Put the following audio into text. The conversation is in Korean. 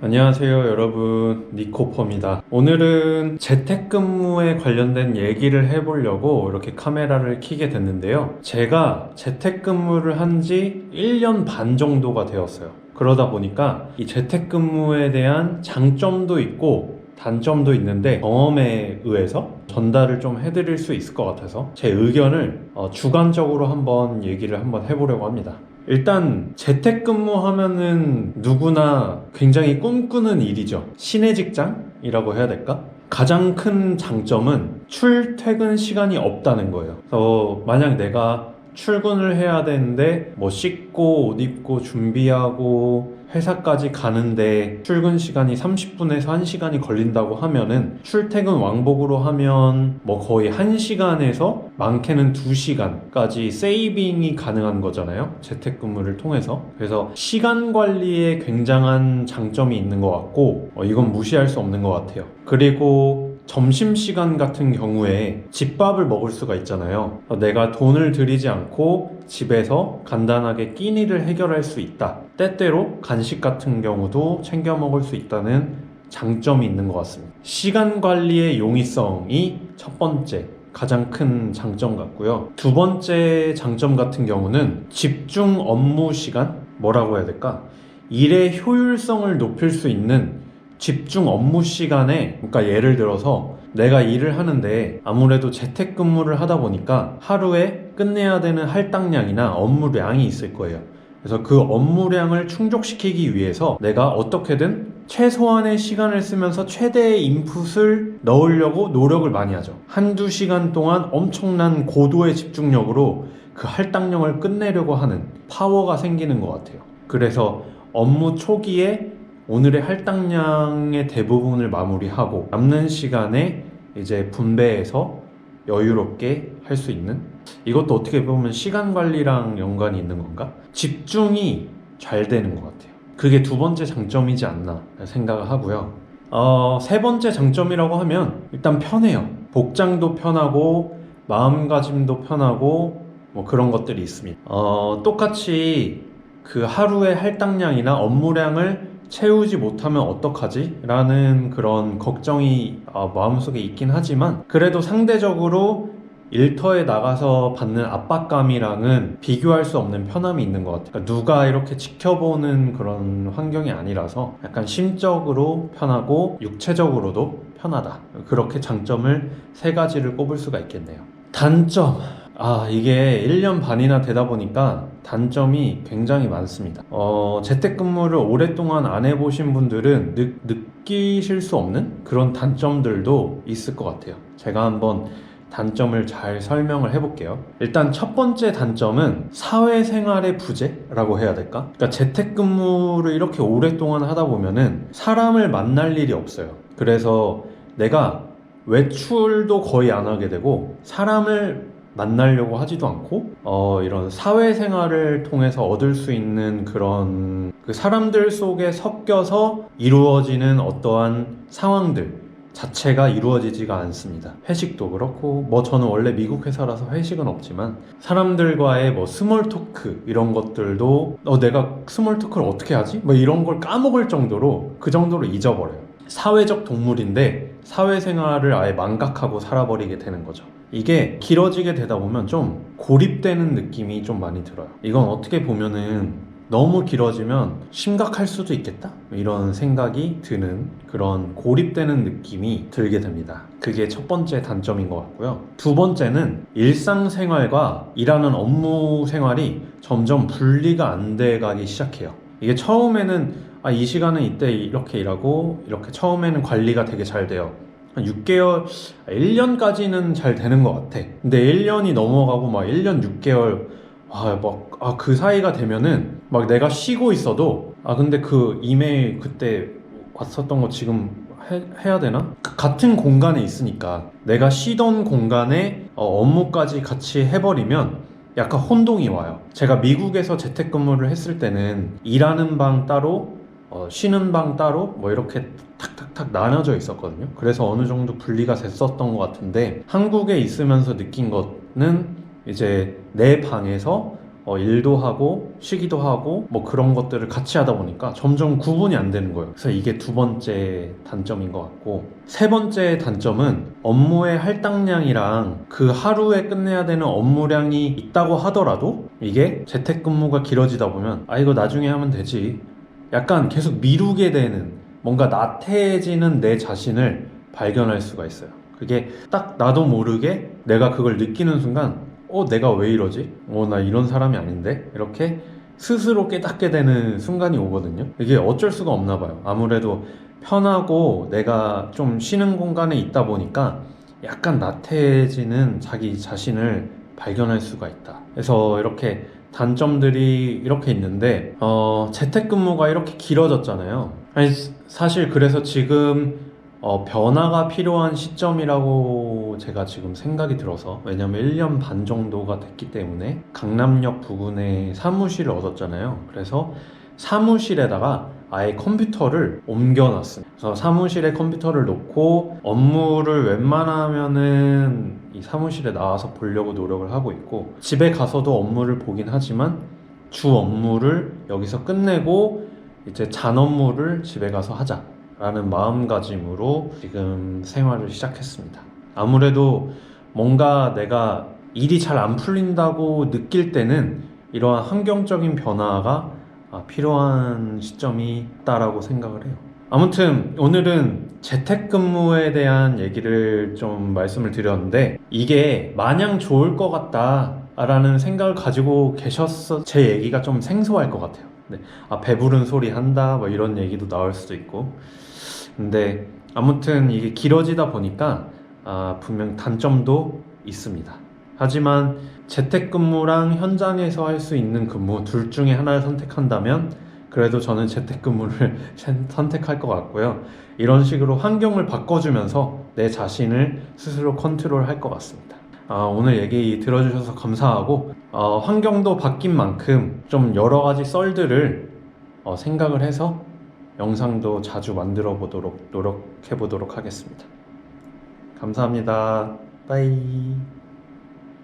안녕하세요 여러분. 니코퍼입니다. 오늘은 재택근무에 관련된 얘기를 해보려고 이렇게 카메라를 켜게 됐는데요. 제가 재택근무를 한 지 1년 반 정도가 되었어요. 그러다 보니까 이 재택근무에 대한 장점도 있고 단점도 있는데 경험에 의해서 전달을 좀 해드릴 수 있을 것 같아서 제 의견을 어, 주관적으로 한번 얘기를 한번 해보려고 합니다 일단 재택근무하면은 누구나 굉장히 꿈꾸는 일이죠. 시내 직장이라고 해야 될까? 가장 큰 장점은 출퇴근 시간이 없다는 거예요. 그래서 만약 내가 출근을 해야 되는데 뭐 씻고 옷 입고 준비하고 회사까지 가는데 출근 시간이 30분에서 1시간이 걸린다고 하면은 출퇴근 왕복으로 하면 뭐 거의 1시간에서 많게는 2시간까지 세이빙이 가능한 거잖아요. 재택근무를 통해서. 그래서 시간 관리에 굉장한 장점이 있는 것 같고 어, 이건 무시할 수 없는 것 같아요. 그리고 점심시간 같은 경우에 집밥을 먹을 수가 있잖아요. 어, 내가 돈을 들이지 않고 집에서 간단하게 끼니를 해결할 수 있다. 때때로 간식 같은 경우도 챙겨 먹을 수 있다는 장점이 있는 것 같습니다. 시간 관리의 용이성이 첫 번째 가장 큰 장점 같고요. 두 번째 장점 같은 경우는 집중 업무 시간? 뭐라고 해야 될까? 일의 효율성을 높일 수 있는 집중 업무 시간에, 그러니까 예를 들어서 내가 일을 하는데 아무래도 재택근무를 하다 보니까 하루에 끝내야 되는 할당량이나 업무량이 있을 거예요. 그래서 그 업무량을 충족시키기 위해서 내가 어떻게든 최소한의 시간을 쓰면서 최대의 인풋을 넣으려고 노력을 많이 하죠. 한두 시간 동안 엄청난 고도의 집중력으로 그 할당량을 끝내려고 하는 파워가 생기는 것 같아요. 그래서 업무 초기에 오늘의 할당량의 대부분을 마무리하고 남는 시간에 이제 분배해서 여유롭게 할 수 있는 이것도 어떻게 보면 시간 관리랑 연관이 있는 건가? 집중이 잘 되는 것 같아요. 그게 두 번째 장점이지 않나 생각을 하고요. 어, 세 번째 장점이라고 하면 일단 편해요. 복장도 편하고 마음가짐도 편하고 뭐 그런 것들이 있습니다. 어, 똑같이 그 하루의 할당량이나 업무량을 채우지 못하면 어떡하지? 라는 그런 걱정이 어, 마음속에 있긴 하지만 그래도 상대적으로 일터에 나가서 받는 압박감이랑은 비교할 수 없는 편함이 있는 것 같아요. 그러니까 누가 이렇게 지켜보는 그런 환경이 아니라서 약간 심적으로 편하고 육체적으로도 편하다. 그렇게 장점을 세 가지를 꼽을 수가 있겠네요. 단점. 아, 이게 1년 반이나 되다 보니까 단점이 굉장히 많습니다. 어, 재택근무를 오랫동안 안 해보신 분들은 느, 느끼실 수 없는 그런 단점들도 있을 것 같아요. 제가 한번 단점을 잘 설명을 해볼게요. 일단 첫 번째 단점은 사회생활의 부재라고 해야 될까? 그러니까 재택근무를 이렇게 오랫동안 하다 보면은 사람을 만날 일이 없어요. 그래서 내가 외출도 거의 안 하게 되고 사람을 만나려고 하지도 않고 어, 이런 사회생활을 통해서 얻을 수 있는 그런 그 사람들 속에 섞여서 이루어지는 어떠한 상황들 자체가 이루어지지가 않습니다. 회식도 그렇고, 뭐 저는 원래 미국 회사라서 회식은 없지만, 사람들과의 뭐 스몰 토크 이런 것들도, 어, 내가 스몰 토크를 어떻게 하지? 뭐 이런 걸 까먹을 정도로, 그 정도로 잊어버려요. 사회적 동물인데, 사회생활을 아예 망각하고 살아버리게 되는 거죠. 이게 길어지게 되다 보면 좀 고립되는 느낌이 좀 많이 들어요. 이건 어떻게 보면은 너무 길어지면 심각할 수도 있겠다? 이런 생각이 드는 그런 고립되는 느낌이 들게 됩니다. 그게 첫 번째 단점인 것 같고요. 두 번째는 일상생활과 일하는 업무 생활이 점점 분리가 안 돼 가기 시작해요. 이게 처음에는 아, 이 시간은 이때 이렇게 일하고 이렇게 처음에는 관리가 되게 잘 돼요. 한 6개월, 1년까지는 잘 되는 것 같아. 근데 1년이 넘어가고 막 1년 6개월, 아, 막, 아, 그 사이가 되면은 막 내가 쉬고 있어도, 아, 근데 그 이메일 그때 왔었던 거 지금 해, 해야 되나? 그 같은 공간에 있으니까 내가 쉬던 공간에 어, 업무까지 같이 해버리면 약간 혼동이 와요. 제가 미국에서 재택근무를 했을 때는 일하는 방 따로, 어, 쉬는 방 따로, 뭐 이렇게 탁탁탁 나눠져 있었거든요. 그래서 어느 정도 분리가 됐었던 것 같은데 한국에 있으면서 느낀 거는 이제 내 방에서 어, 일도 하고 쉬기도 하고 뭐 그런 것들을 같이 하다 보니까 점점 구분이 안 되는 거예요. 그래서 이게 두 번째 단점인 것 같고 세 번째 단점은 업무의 할당량이랑 그 하루에 끝내야 되는 업무량이 있다고 하더라도 이게 재택근무가 길어지다 보면 아 이거 나중에 하면 되지 약간 계속 미루게 되는 뭔가 나태해지는 내 자신을 발견할 수가 있어요. 그게 딱 나도 모르게 내가 그걸 느끼는 순간 어 내가 왜 이러지? 어 나 이런 사람이 아닌데 이렇게 스스로 깨닫게 되는 순간이 오거든요. 이게 어쩔 수가 없나 봐요. 아무래도 편하고 내가 좀 쉬는 공간에 있다 보니까 약간 나태해지는 자기 자신을 발견할 수가 있다. 그래서 이렇게 단점들이 이렇게 있는데 어, 재택근무가 이렇게 길어졌잖아요. 아니, 사실 그래서 지금 어, 변화가 필요한 시점이라고 제가 지금 생각이 들어서 왜냐면 1년 반 정도가 됐기 때문에 강남역 부근에 사무실을 얻었잖아요. 그래서 사무실에다가 아예 컴퓨터를 옮겨놨습니다. 그래서 사무실에 컴퓨터를 놓고 업무를 웬만하면은 이 사무실에 나와서 보려고 노력을 하고 있고 집에 가서도 업무를 보긴 하지만 주 업무를 여기서 끝내고 이제 잔 업무를 집에 가서 하자라는 마음가짐으로 지금 생활을 시작했습니다. 아무래도 뭔가 내가 일이 잘 안 풀린다고 느낄 때는 이러한 환경적인 변화가 아, 필요한 시점이 있다라고 생각을 해요. 아무튼 오늘은 재택근무에 대한 얘기를 좀 말씀을 드렸는데 이게 마냥 좋을 것 같다 라는 생각을 가지고 계셨어 제 얘기가 좀 생소할 것 같아요. 네. 아 배부른 소리 한다 뭐 이런 얘기도 나올 수도 있고 근데 아무튼 이게 길어지다 보니까 아, 분명 단점도 있습니다. 하지만 재택근무랑 현장에서 할 수 있는 근무 둘 중에 하나를 선택한다면 그래도 저는 재택근무를 선택할 것 같고요. 이런 식으로 환경을 바꿔주면서 내 자신을 스스로 컨트롤 할 것 같습니다. 아, 오늘 얘기 들어주셔서 감사하고 어, 환경도 바뀐 만큼 좀 여러 가지 썰들을 어, 생각을 해서 영상도 자주 만들어 보도록 노력해 보도록 하겠습니다. 감사합니다. 빠이.